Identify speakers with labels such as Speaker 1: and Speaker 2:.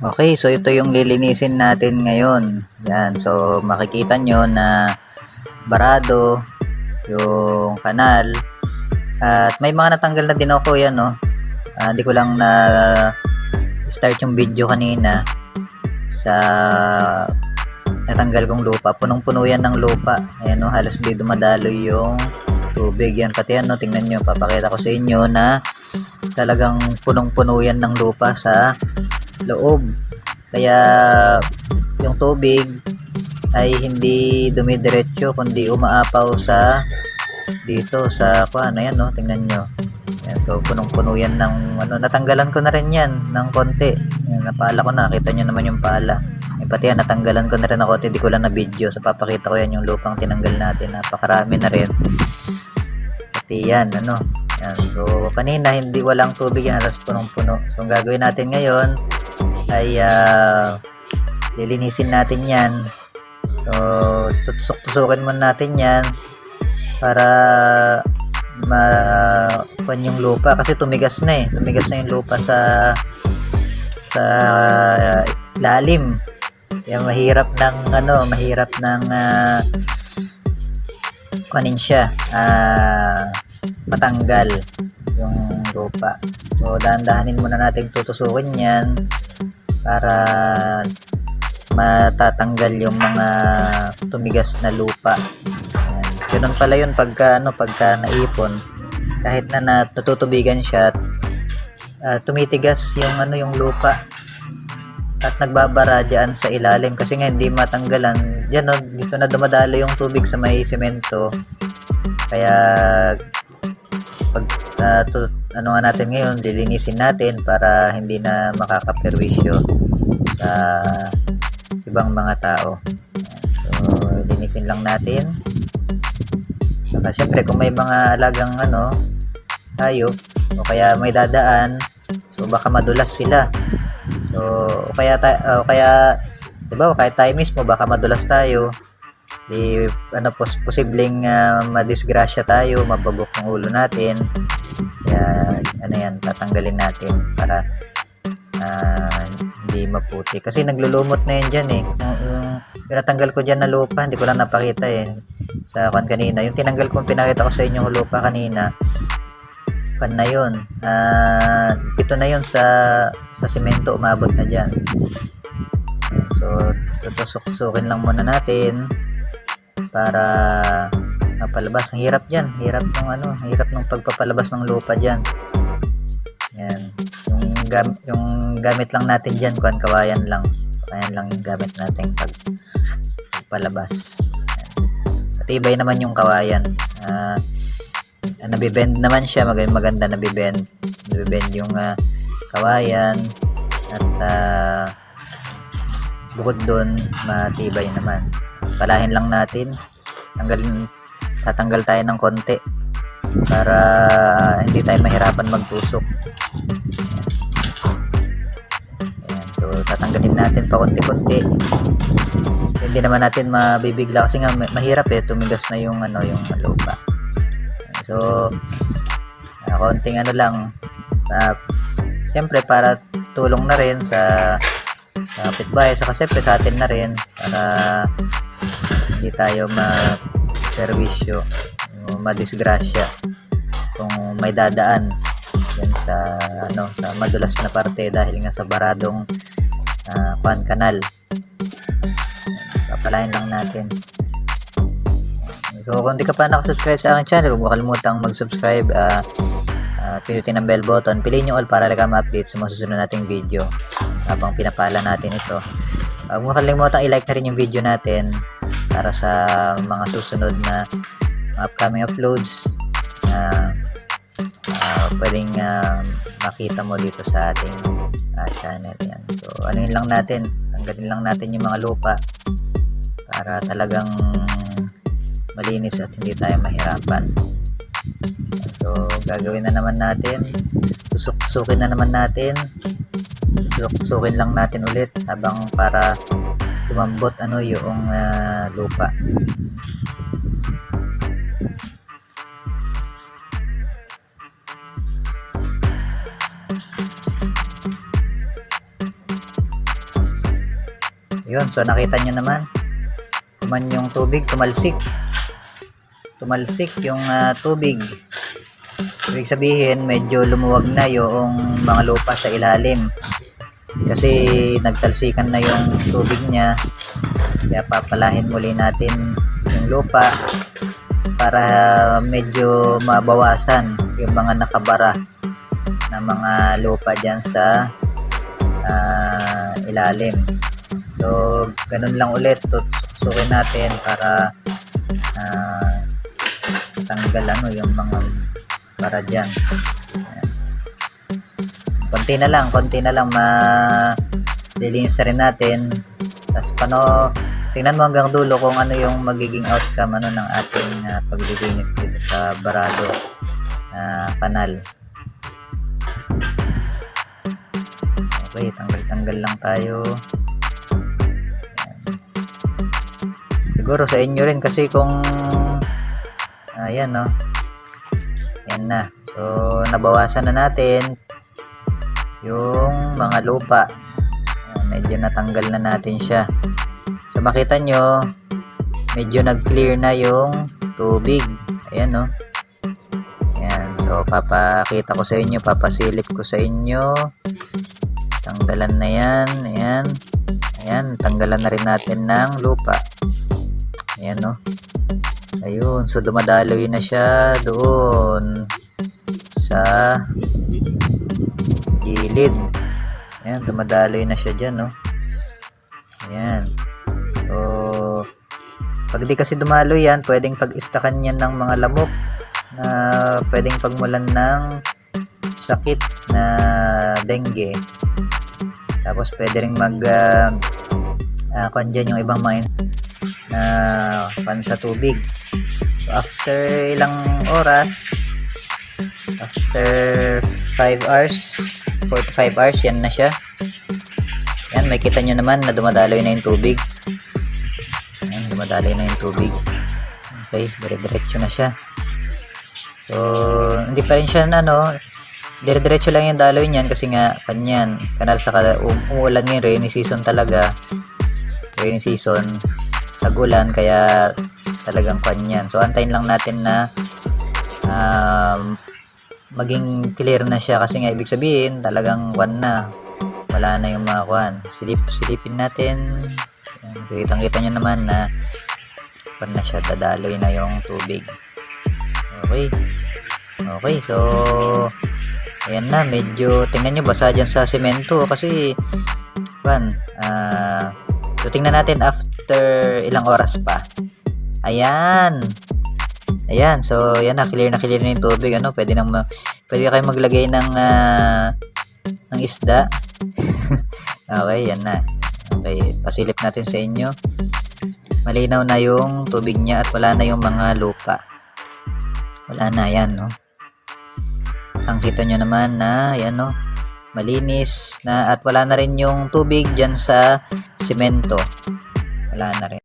Speaker 1: Okay, so ito yung lilinisin natin ngayon. Yan, so makikita nyo na barado yung kanal. At may mga natanggal na din ako yan, no. Hindi ko lang na start yung video kanina sa natanggal kong lupa. Punong-puno yan ng lupa. Ayan, no, halos di dumadaloy yung tubig. Yan, pati yan, no, tingnan nyo, papakita ko sa inyo na talagang punong-puno yan ng lupa sa loob. Kaya yung tubig ay hindi dumidiretso kundi umaapaw sa dito sa ano yan no? Tingnan nyo. Yan, so punong-puno yan ng ano natanggalan ko na rin yan ng konti. Yan, napala ko na nakita nyo naman yung pala. Yung pati yan natanggalan ko na rin ako hindi ko lang na video so papakita ko yan yung lupang tinanggal natin. Napakarami na rin. Pati yan ano yan, so kanina hindi walang tubig yan alas punong-puno. So ang gagawin natin ngayon ay ah, lilinisin natin yan. So tutusok-tusukin muna natin yan para ma kuwan yung lupa kasi tumigas na eh. Tumigas na yung lupa sa sa lalim. Kaya mahirap ng ano mahirap ng uh, kuanin siya. Ah, matanggal yung lupa so dahan-dahanin muna natin tutusukin yan para matatanggal yung mga tumigas na lupa. Ayan. Ganun pala yun pagka, ano, pagka naipon. Kahit na natutubigan siya, ah, tumitigas yung, ano, yung lupa. At nagbabara dyan sa ilalim kasi nga hindi matanggalan. Yan no, dito na dumadalo yung tubig sa may semento. Kaya pag ah, tu- ano nga natin ngayon, lilinisin natin para hindi na makakaperwisyo sa ibang mga tao. So, linisin lang natin. Saka syempre kung may mga alagang ano, hayop o kaya may dadaan, so baka madulas sila. So, o kaya ta- o kaya 'di ba, kahit tayo mismo baka madulas tayo. Di ano pos posibleng ah, madisgrasya tayo, mabagok ang ulo natin. Kaya ano yan, tatanggalin natin para ah, hindi maputi. Kasi naglulumot na yan dyan eh. Yung, yung, yung natanggal ko dyan na lupa, hindi ko lang napakita eh. Sa kan kanina. Yung tinanggal ko, pinakita ko sa inyo yung lupa kanina. Pan na yun. Ah, ito na yun sa sa simento umabot na dyan. So, tutusok-tusukin lang muna natin para mapalabas. Ang hirap dyan. Hirap ng ano, hirap ng pagpapalabas ng lupa dyan. Yan. Yung, gam yung gamit lang natin dyan, kuhan kawayan lang. Kawayan lang yung gamit natin pag palabas. Matibay naman yung kawayan. Ah, nabibend naman siya, maganda, maganda nabibend. Nabibend yung ah, kawayan at ah, bukod doon matibay naman. Palahin lang natin. Tanggalin tatanggal tayo ng konti para hindi tayo mahirapan magtusok. Ayan, so tatanggalin natin pa konti-konti. Hindi naman natin mabibigla kasi nga ma- mahirap eh tumigas na yung ano yung lupa. So ah, konting ano lang uh, Siyempre para tulong na rin sa kapitbahay sa kasi sa atin na rin para hindi tayo ma-servisyo madisgrasya kung may dadaan yan sa ano sa madulas na parte dahil nga sa baradong uh, pan kanal papalain lang natin. So kung di ka pa nakasubscribe sa aking channel huwag kalimutang mag-subscribe ah uh, pinutin ang bell button. Piliin nyo all para lagi ma-update sa mga susunod nating video. Habang pinapala natin ito. Uh, huwag mo kalimutang i-like na rin yung video natin para sa mga susunod na upcoming uploads na uh, pwedeng uh, makita mo dito sa ating uh, channel. Yan. So ano yun lang natin tanggalin lang natin yung mga lupa para talagang malinis at hindi tayo mahirapan. So gagawin na naman natin. Tusok-tusukin na naman natin. Tusok-tusukin lang natin ulit habang para lumambot ano yung ah, lupa Yun, so nakita nyo naman. Kuman yung tubig, tumalsik. Tumalsik yung ah, tubig. Ibig sabihin, medyo lumuwag na yung mga lupa sa ilalim. Kasi nagtalsikan na yung tubig niya. Kaya papalahin muli natin yung lupa para medyo mabawasan yung mga nakabara na mga lupa dyan sa ah, ilalim. So, ganun lang ulit. Tutusukin natin para ah, tanggal ano yung mga para dyan. Konti na lang, konti na lang ma lilinis natin. Tapos paano, tingnan mo hanggang dulo kung ano yung magiging outcome ano ng ating ah, paglilinis dito sa barado na kanal. Okay, tanggal-tanggal lang tayo. Siguro sa inyo rin kasi kung ayan no. Ayan na. So, nabawasan na natin yung mga lupa. Medyo natanggal na natin siya. So, makita nyo, medyo nag-clear na yung tubig. Ayan no. Ayan. So, papakita ko sa inyo, papasilip ko sa inyo. Tanggalan na yan. Ayan. Ayan. Tanggalan na rin natin ng lupa. Ayan, no. Ayun. So, dumadaloy na siya doon sa gilid. Ayan. Dumadaloy na siya dyan, no. Ayan. So, pag di kasi dumalo yan, pwedeng pag-istakan yan ng mga lamok na pwedeng pagmulan ng sakit na dengue. Tapos pwede ring mag uh, uh, dyan yung ibang mga na pan sa tubig. So after ilang oras, after 5 hours, 4 to 5 hours, yan na siya. Yan, may kita nyo naman na dumadaloy na yung tubig. Yan, dumadaloy na yung tubig. Okay, dire-diretso na siya. So, hindi pa rin siya na, no, dire-diretso lang yung daloy niyan kasi nga kanyan kanal sa um, umuulan ngayon rainy season talaga rainy season tagulan kaya talagang kanyan so antayin lang natin na um, maging clear na siya kasi nga ibig sabihin talagang kwan na. Wala na yung mga kwan. Silip silipin natin. Kitang kita nyo naman na kwan na siya dadaloy na yung tubig. Okay. Okay so ayan na. Medyo tingnan nyo basa dyan sa semento. Kasi pan ah so tingnan natin after ilang oras pa. Ayan ayan so yan na clear na clear na yung tubig. Ano pwede nang pwede kayo maglagay ng ah, ng isda. Okay yan na. Okay pasilip natin sa inyo. Malinaw na yung tubig niya at wala na yung mga lupa. Wala na yan no? Ang kita nyo naman na yan no? Malinis na at wala na rin yung tubig dyan sa simento. Wala na rin